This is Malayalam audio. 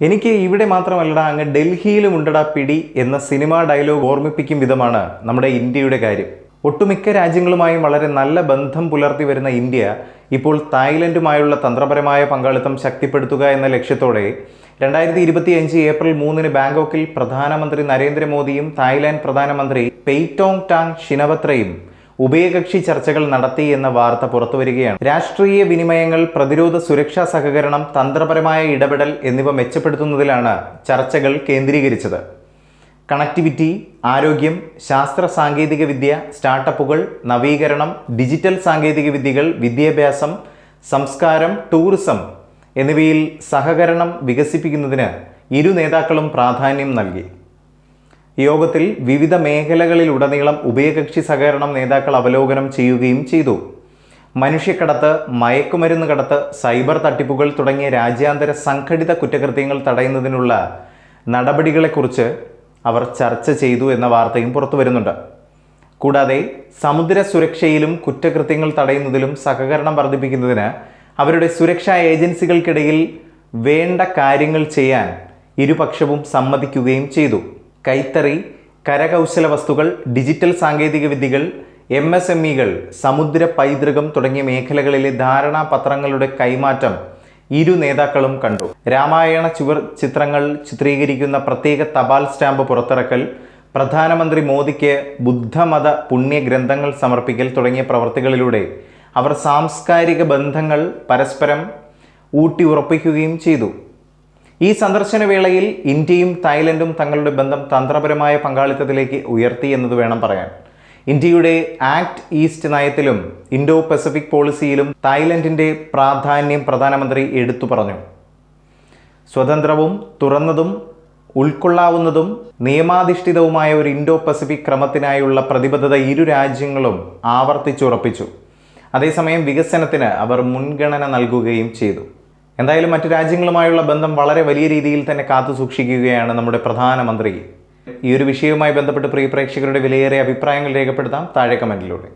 എനിക്ക് ഇവിടെ മാത്രമല്ലടാ അങ്ങ് ഡൽഹിയിലും ഉണ്ടടാ പിടി എന്ന സിനിമാ ഡയലോഗ് ഓർമ്മിപ്പിക്കും വിധമാണ് നമ്മുടെ ഇന്ത്യയുടെ കാര്യം. ഒട്ടുമിക്ക രാജ്യങ്ങളുമായും വളരെ നല്ല ബന്ധം പുലർത്തി വരുന്ന ഇന്ത്യ ഇപ്പോൾ തായ്ലൻഡുമായുള്ള തന്ത്രപരമായ പങ്കാളിത്തം ശക്തിപ്പെടുത്തുക എന്ന ലക്ഷ്യത്തോടെ രണ്ടായിരത്തി ഇരുപത്തി അഞ്ച് ഏപ്രിൽ മൂന്നിന് ബാങ്കോക്കിൽ പ്രധാനമന്ത്രി നരേന്ദ്രമോദിയും തായ്ലാന്റ് പ്രധാനമന്ത്രി പെയ്റ്റോങ് ടാങ് ഷിനവത്രയും ഉഭയകക്ഷി ചർച്ചകൾ നടത്തി എന്ന വാർത്ത പുറത്തുവരികയാണ്. രാഷ്ട്രീയ വിനിമയങ്ങൾ പ്രതിരോധ സുരക്ഷാ സഹകരണം തന്ത്രപരമായ ഇടപെടൽ എന്നിവ മെച്ചപ്പെടുത്തുന്നതിലാണ് ചർച്ചകൾ കേന്ദ്രീകരിച്ചത്. കണക്ടിവിറ്റി ആരോഗ്യം ശാസ്ത്ര സാങ്കേതിക വിദ്യ സ്റ്റാർട്ടപ്പുകൾ നവീകരണം ഡിജിറ്റൽ സാങ്കേതിക വിദ്യകൾ വിദ്യാഭ്യാസം സംസ്കാരം ടൂറിസം എന്നിവയിൽ സഹകരണം വികസിപ്പിക്കുന്നതിന് ഇരു നേതാക്കളും പ്രാധാന്യം നൽകി. യോഗത്തിൽ വിവിധ മേഖലകളിലുടനീളം ഉഭയകക്ഷി സഹകരണം നേതാക്കൾ അവലോകനം ചെയ്യുകയും ചെയ്തു. മനുഷ്യക്കടത്ത് മയക്കുമരുന്ന് കടത്ത് സൈബർ തട്ടിപ്പുകൾ തുടങ്ങിയ രാജ്യാന്തര സംഘടിത കുറ്റകൃത്യങ്ങൾ തടയുന്നതിനുള്ള നടപടികളെക്കുറിച്ച് അവർ ചർച്ച ചെയ്തു എന്ന വാർത്തയും പുറത്തു വരുന്നുണ്ട്. കൂടാതെ സമുദ്ര സുരക്ഷയിലും കുറ്റകൃത്യങ്ങൾ തടയുന്നതിലും സഹകരണം വർദ്ധിപ്പിക്കുന്നതിന് അവരുടെ സുരക്ഷാ ഏജൻസികൾക്കിടയിൽ വേണ്ട കാര്യങ്ങൾ ചെയ്യാൻ ഇരുപക്ഷവും സമ്മതിക്കുകയും ചെയ്തു. കൈത്തറി കരകൗശല വസ്തുക്കൾ ഡിജിറ്റൽ സാങ്കേതിക വിദ്യകൾ എം എസ് എം ഇകൾ സമുദ്ര പൈതൃകം തുടങ്ങിയ മേഖലകളിലെ ധാരണാപത്രങ്ങളുടെ കൈമാറ്റം ഇരു നേതാക്കളും കണ്ടു. രാമായണ ചുവർ ചിത്രങ്ങൾ ചിത്രീകരിക്കുന്ന പ്രത്യേക തപാൽ സ്റ്റാമ്പ് പുറത്തിറക്കൽ പ്രധാനമന്ത്രി മോദിക്ക് ബുദ്ധമത പുണ്യ ഗ്രന്ഥങ്ങൾ സമർപ്പിക്കൽ തുടങ്ങിയ പ്രവർത്തികളിലൂടെ അവർ സാംസ്കാരിക ബന്ധങ്ങൾ പരസ്പരം ഊട്ടി ഉറപ്പിക്കുകയും ചെയ്തു. ഈ സന്ദർശന വേളയിൽ ഇന്ത്യയും തായ്ലൻഡും തങ്ങളുടെ ബന്ധം തന്ത്രപരമായ പങ്കാളിത്തത്തിലേക്ക് ഉയർത്തി എന്നത് വേണം പറയാൻ. ഇന്ത്യയുടെ ആക്ട് ഈസ്റ്റ് നയത്തിലും ഇൻഡോ പസഫിക് പോളിസിയിലും തായ്ലൻഡിന്റെ പ്രാധാന്യം പ്രധാനമന്ത്രി എടുത്തു പറഞ്ഞു. സ്വതന്ത്രവും തുറന്നതും ഉൾക്കൊള്ളാവുന്നതും നിയമാധിഷ്ഠിതവുമായ ഒരു ഇൻഡോ പസഫിക് ക്രമത്തിനായുള്ള പ്രതിബദ്ധത ഇരു രാജ്യങ്ങളും ആവർത്തിച്ചുറപ്പിച്ചു. അതേസമയം വികസനത്തിന് അവർ മുൻഗണന നൽകുകയും ചെയ്തു. എന്തായാലും മറ്റു രാജ്യങ്ങളുമായുള്ള ബന്ധം വളരെ വലിയ രീതിയിൽ തന്നെ കാത്തു സൂക്ഷിക്കുകയാണ് നമ്മുടെ പ്രധാനമന്ത്രി. ഈ ഒരു വിഷയവുമായി ബന്ധപ്പെട്ട് പ്രിയ പ്രേക്ഷകരുടെ വിലയേറിയ അഭിപ്രായങ്ങൾ രേഖപ്പെടുത്താം. താഴെ കമന്റിലൂടെ